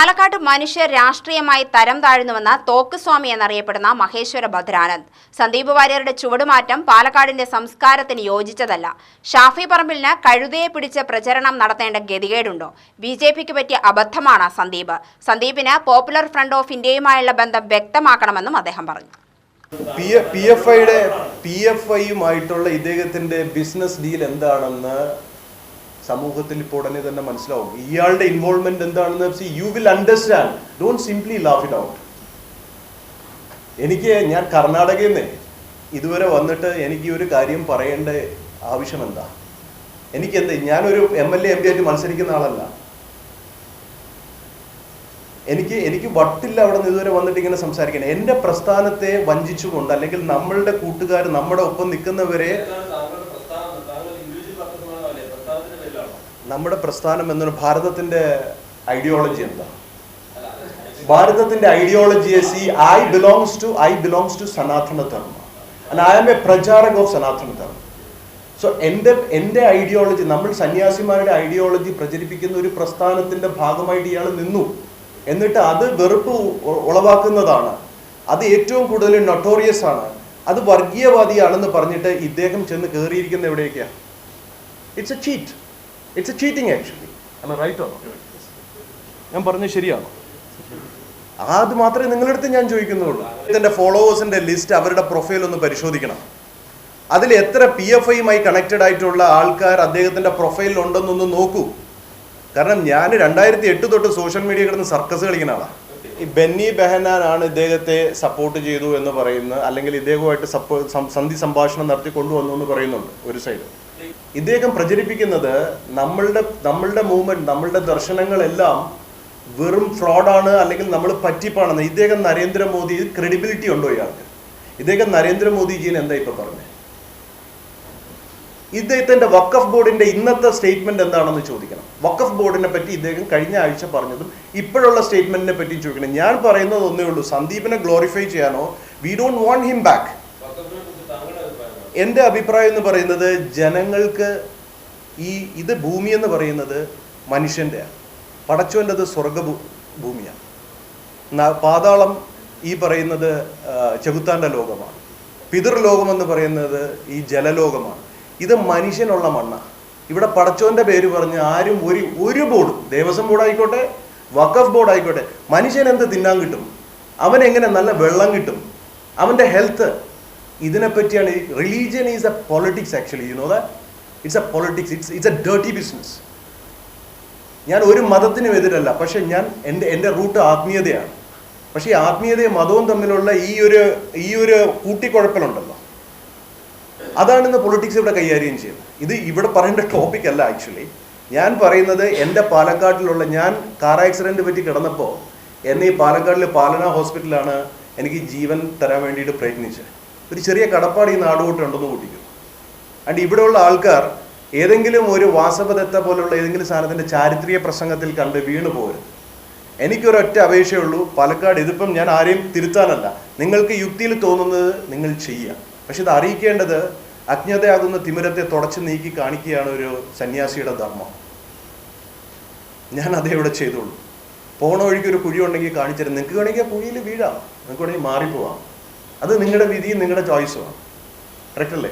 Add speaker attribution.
Speaker 1: പാലക്കാട് മനുഷ്യർ രാഷ്ട്രീയമായി തരം താഴ്ന്നുവെന്ന തോക്കുസ്വാമി എന്നറിയപ്പെടുന്ന മഹേശ്വര ഭദ്രാനന്ദ്. സന്ദീപ് വാര്യരുടെ ചുവടുമാറ്റം പാലക്കാടിന്റെ സംസ്കാരത്തിന് യോജിച്ചതല്ല. ഷാഫി പറമ്പിലിന് കഴുതയെ പിടിച്ച് പ്രചരണം നടത്തേണ്ട ഗതികേടുണ്ടോ? ബി ജെ പിക്ക് പറ്റിയ അബദ്ധമാണ് സന്ദീപ്. സന്ദീപിന് പോപ്പുലർ ഫ്രണ്ട് ഓഫ് ഇന്ത്യയുമായുള്ള ബന്ധം വ്യക്തമാക്കണമെന്നും അദ്ദേഹം പറഞ്ഞു.
Speaker 2: പി എഫ് ഐയുടെ പി എഫ് ഐയുമായിട്ടുള്ള ഇദ്ദേഹത്തിന്റെ ബിസിനസ് ഡീൽ എന്താണെന്ന് സമൂഹത്തിൽ ഇപ്പോൾ ഉടനെ തന്നെ മനസ്സിലാവും. ഇയാളുടെ ഇൻവോൾവ്മെന്റ് എന്താണെന്ന് see you will understand don't simply laugh it out എനിക്ക് ഞാൻ കർണാടകയിൽ നിന്ന് ഇതുവരെ വന്നിട്ട് എനിക്ക് ഒരു കാര്യം പറയേണ്ട ആവശ്യം എന്താ എനിക്ക് എന്ത് ഞാനൊരു M L A M P ആയിട്ട് മത്സരിക്കുന്ന ആളല്ല. എനിക്ക് എനിക്ക് വട്ടില്ല അവിടെ നിന്ന് ഇതുവരെ വന്നിട്ട് ഇങ്ങനെ സംസാരിക്കണം എന്റെ പ്രസ്ഥാനത്തെ വഞ്ചിച്ചുകൊണ്ട് അല്ലെങ്കിൽ നമ്മളുടെ കൂട്ടുകാർ നമ്മുടെ ഒപ്പം നിൽക്കുന്നവരെ നമ്മുടെ പ്രസ്ഥാനം എന്നൊരു ഭാരതത്തിന്റെ ഐഡിയോളജി എന്താ? ഭാരതത്തിന്റെ ideology see I belongs to I belongs to Sanatana Dharma and I am a pracharak of Sanatana Dharma so എന്റെ എന്റെ ഐഡിയോളജി നമ്മൾ സന്യാസിമാരുടെ ഐഡിയോളജി പ്രചരിപ്പിക്കുന്ന ഒരു പ്രസ്ഥാനത്തിന്റെ ഭാഗമായിട്ട് ഇയാൾ നിന്നു. എന്നിട്ട് അത് വെറുപ്പ് ഉളവാക്കുന്നതാണ്. അത് ഏറ്റവും കൂടുതൽ നൊട്ടോറിയസ് ആണ്. അത് വർഗീയവാദിയാണെന്ന് പറഞ്ഞിട്ട് ഇദ്ദേഹം ചെന്ന് കയറിയിരിക്കുന്ന എവിടെയൊക്കെയാണ് it's a cheat it's a cheating actually right ആണോ ഞാൻ പറഞ്ഞത് ശരിയാണോ? അത് മാത്രമേ നിങ്ങളുടെ അടുത്ത് ഞാൻ ചോദിക്കുന്നുള്ളൂ. ഇതിന്റെ ഫോളോവേഴ്സിന്റെ ലിസ്റ്റ് അവരുടെ പ്രൊഫൈൽ ഒന്ന് പരിശോധിക്കണം. അതിൽ എത്ര പി എഫ് ഐയുമായി കണക്റ്റഡ് ആയിട്ടുള്ള ആൾക്കാർ അദ്ദേഹത്തിന്റെ പ്രൊഫൈലിൽ ഉണ്ടെന്നൊന്ന് നോക്കൂ. കാരണം ഞാൻ രണ്ടായിരത്തി എട്ട് തൊട്ട് സോഷ്യൽ മീഡിയ കിടന്ന് സർക്കസ് കളിക്കുന്ന ആളാണ് ഈ ബെന്നി ബെഹനാനാണ് ഇദ്ദേഹത്തെ സപ്പോർട്ട് ചെയ്തു എന്ന് പറയുന്നത് അല്ലെങ്കിൽ ഇദ്ദേഹവുമായിട്ട് സന്ധി സംഭാഷണം നടത്തി കൊണ്ടുവന്നു എന്ന് പറയുന്നുണ്ട് ഒരു സൈഡ് ഇദ്ദേഹം പ്രചരിപ്പിക്കുന്നത് നമ്മളുടെ നമ്മളുടെ മൂവ്മെന്റ് നമ്മളുടെ ദർശനങ്ങളെല്ലാം വെറും ഫ്രോഡാണ് അല്ലെങ്കിൽ നമ്മൾ പറ്റിപ്പാണെന്ന്. ഇദ്ദേഹം നരേന്ദ്രമോദി ക്രെഡിബിലിറ്റി ഉണ്ടോ ഇയാൾക്ക്? ഇദ്ദേഹം നരേന്ദ്രമോദിജിന് എന്താ ഇപ്പൊ പറഞ്ഞത് ഇദ്ദേഹത്തിന്റെ വക്കഫ് ബോർഡിന്റെ ഇന്നത്തെ സ്റ്റേറ്റ്മെന്റ് എന്താണെന്ന് ചോദിക്കണം. വക്കഫ് ബോർഡിനെ പറ്റി ഇദ്ദേഹം കഴിഞ്ഞ ആഴ്ച പറഞ്ഞതും ഇപ്പോഴുള്ള സ്റ്റേറ്റ്മെന്റിനെ പറ്റി ചോദിക്കണം. ഞാൻ പറയുന്നത് ഒന്നേ ഉള്ളൂ സന്ദീപിനെ ഗ്ലോറിഫൈ ചെയ്യാനോ we don't want him back എന്റെ അഭിപ്രായം എന്ന് പറയുന്നത് ജനങ്ങൾക്ക് ഈ ഇത് ഭൂമി എന്ന് പറയുന്നത് മനുഷ്യന്റെയാണ് പടച്ചവന്റെത് സ്വർഗ ഭൂമിയാണ്. പാതാളം ഈ പറയുന്നത് ചെകുത്താന്റെ ലോകമാണ്. പിതൃലോകമെന്ന് പറയുന്നത് ഈ ജലലോകമാണ്. ഇത് മനുഷ്യനുള്ള മണ്ണാണ്. ഇവിടെ പടച്ചോന്റെ പേര് പറഞ്ഞ് ആരും ഒരു ഒരു ബോർഡും ദേവസ്വം ബോർഡ് ആയിക്കോട്ടെ വഖഫ് ബോർഡ് ആയിക്കോട്ടെ മനുഷ്യൻ എന്ത് തിന്നാൻ കിട്ടും? അവൻ എങ്ങനെ നല്ല വെള്ളം കിട്ടും? അവന്റെ health ഇതിനെപ്പറ്റിയാണ് religion is a politics actually you know that it's a politics it's it's a dirty business ഞാൻ ഒരു മതത്തിനും എതിരല്ല പക്ഷെ ഞാൻ എന്റെ എന്റെ റൂട്ട് ആത്മീയതയാണ്. പക്ഷേ ഈ ആത്മീയതയും മതവും തമ്മിലുള്ള ഈ ഒരു ഈ ഒരു കൂട്ടിക്കുഴപ്പലുണ്ടല്ലോ. അതാണ് ഇന്ന് പൊളിറ്റിക്സ് ഇവിടെ കൈകാര്യം ചെയ്യുന്നത് ഇത് ഇവിടെ പറയേണ്ട ടോപ്പിക് അല്ല ആക്ച്വലി ഞാൻ പറയുന്നത് എന്റെ പാലക്കാട്ടിലുള്ള ഞാൻ കാർ ആക്സിഡന്റ് പറ്റി കിടന്നപ്പോൾ എന്നെ ഈ പാലക്കാടിലെ പാലന ഹോസ്പിറ്റലാണ് എനിക്ക് ജീവൻ തരാൻ വേണ്ടിയിട്ട് പ്രയത്നിച്ചത്. ഒരു ചെറിയ കടപ്പാട് ഈ നാടുകൂട്ടുണ്ടെന്ന് കൂട്ടിക്കും ആൻഡ് ഇവിടെയുള്ള ആൾക്കാർ ഏതെങ്കിലും ഒരു വാസവദത്ത പോലുള്ള ഏതെങ്കിലും സാധനത്തിന്റെ ചാരിത്രീയ പ്രസംഗത്തിൽ കണ്ട് വീണു പോകരുത് എനിക്കൊരൊറ്റ അപേക്ഷയുള്ളൂ പാലക്കാട് ഇതിപ്പം ഞാൻ ആരെയും തിരുത്താനല്ല. നിങ്ങൾക്ക് യുക്തിയിൽ തോന്നുന്നത് നിങ്ങൾ ചെയ്യുക. പക്ഷെ ഇത് അറിയിക്കേണ്ടത് അജ്ഞതയാകുന്ന തിമിരത്തെ തുടച്ചു നീക്കി കാണിക്കുകയാണ് ഒരു സന്യാസിയുടെ ധർമ്മം. ഞാൻ അതേ ഇവിടെ ചെയ്തോളൂ പോണ വഴിക്ക് ഒരു കുഴി ഉണ്ടെങ്കിൽ കാണിച്ചിരുന്നു നിങ്ങൾക്ക് വേണമെങ്കിൽ കുഴിയിൽ വീഴാം. നിങ്ങൾക്ക് വേണമെങ്കിൽ മാറിപ്പോവാം. അത് നിങ്ങളുടെ വിധിയും നിങ്ങളുടെ ചോയ്സുമാണ്. കറക്റ്റ് അല്ലേ?